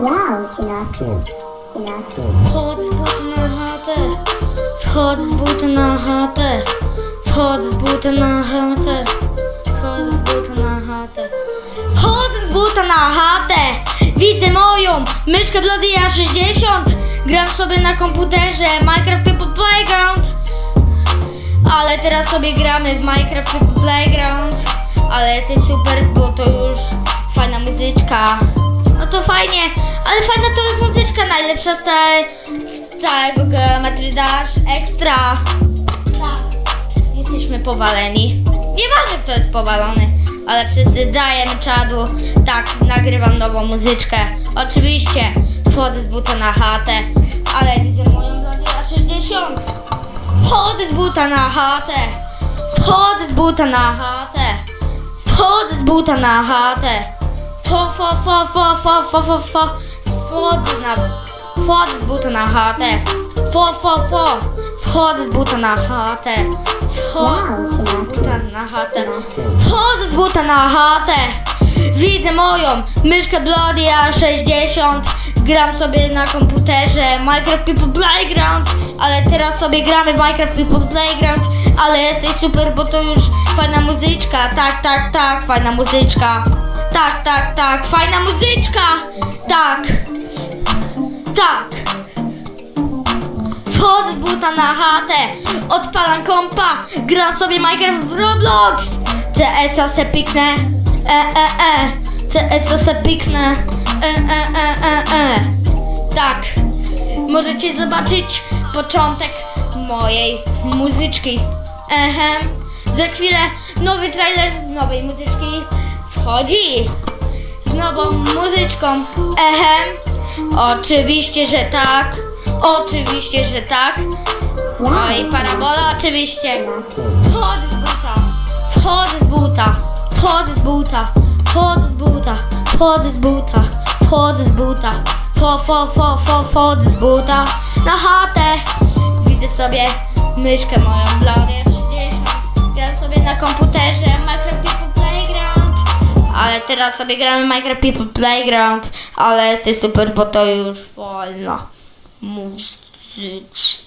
Wow, syna, Co? Wchodź z buta na chatę. Wchodź z buta na chatę. Wchodź z buta na chatę. Wchodź z buta na chatę. Wchodź z buta na chatę. Widzę moją myszkę Bloody A60. Gram sobie na komputerze Minecraft People Playground. Ale teraz sobie gramy w Minecraft People Playground. Ale jesteś super, bo to już fajna muzyczka. No to fajnie, ale fajna to jest muzyczka najlepsza z, całego Geometry Extra. Tak, jesteśmy powaleni. Nieważne kto jest powalony, ale wszyscy dajemy czadu. Tak, nagrywam nową muzyczkę. Oczywiście wchodzę z buta na chatę, ale widzę moją Bloody 60. Wchodzę z buta na chatę. Wchodzę z buta na chatę. Wchodzę z buta na chatę. Fo, fo, fo, fo, fo, fo, fo, fo. Wchodzę na... Wchodzę z buta na chatę. Fo, fo, fo. Wchodzę z buta na chatę. Wchodzę z buta na chatę. Wchodzę z buta na chatę. Widzę moją myszkę Bloody A60. Gram sobie na komputerze Minecraft People Playground, ale teraz sobie gramy w Minecraft People Playground, ale jesteś super, bo to już fajna muzyczka. Tak, tak, tak, fajna muzyczka. Tak, tak, tak, fajna muzyczka. Tak. Tak. Wchodzę z buta na chatę, odpalam kompa, gram sobie Minecraft w Roblox. CS-a se piknę, e, e, e, CS-a se piknę, e, e, e, e, e. Tak, możecie zobaczyć początek mojej muzyczki. Ehem, za chwilę nowy trailer nowej muzyczki wchodzi z nową muzyczką. Ehem, oczywiście, że tak. Oczywiście, że tak. No i parabola oczywiście. Wchodzę z buta. Wchodzę z buta. Wchodzę z buta. Wchodzę z buta. Wchodzę z buta. Wchodzę z buta. Fo, fo, fo, fo, wchodzę z buta. Na chatę. Widzę sobie myszkę moją Bloody Ale teraz sobie gramy Minecraft People Playground. Ale jesteś super, bo to już wolno. Muzyczka.